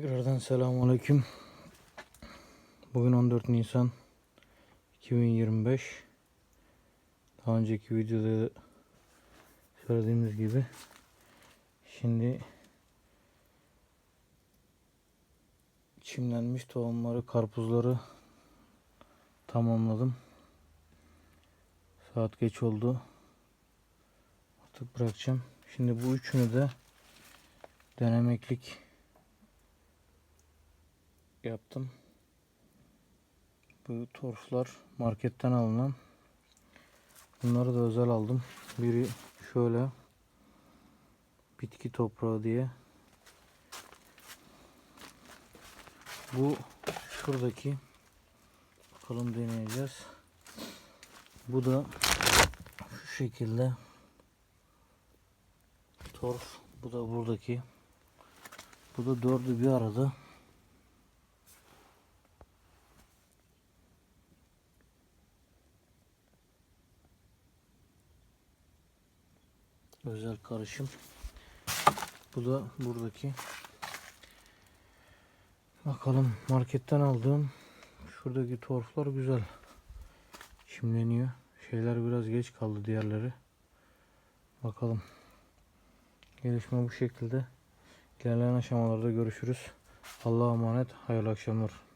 Tekrardan selamünaleyküm. Bugün 14 Nisan 2025. Daha önceki videoda söylediğimiz gibi şimdi çimlenmiş tohumları, karpuzları tamamladım. Saat geç oldu. Artık bırakacağım. Şimdi bu üçünü de denemeklik yaptım. Bu torflar marketten alınan. Bunları da özel aldım. Biri şöyle bitki toprağı diye. Bu şuradaki bakalım deneyeceğiz. Bu da şu şekilde torf. Bu da buradaki. Bu da dördü bir arada. Özel karışım. Bu da buradaki. Bakalım marketten aldığım şuradaki torflar güzel. Çimleniyor. Şeyler biraz geç kaldı diğerleri. Bakalım. Gelişme bu şekilde. İlerleyen aşamalarda görüşürüz. Allah'a emanet. Hayırlı akşamlar.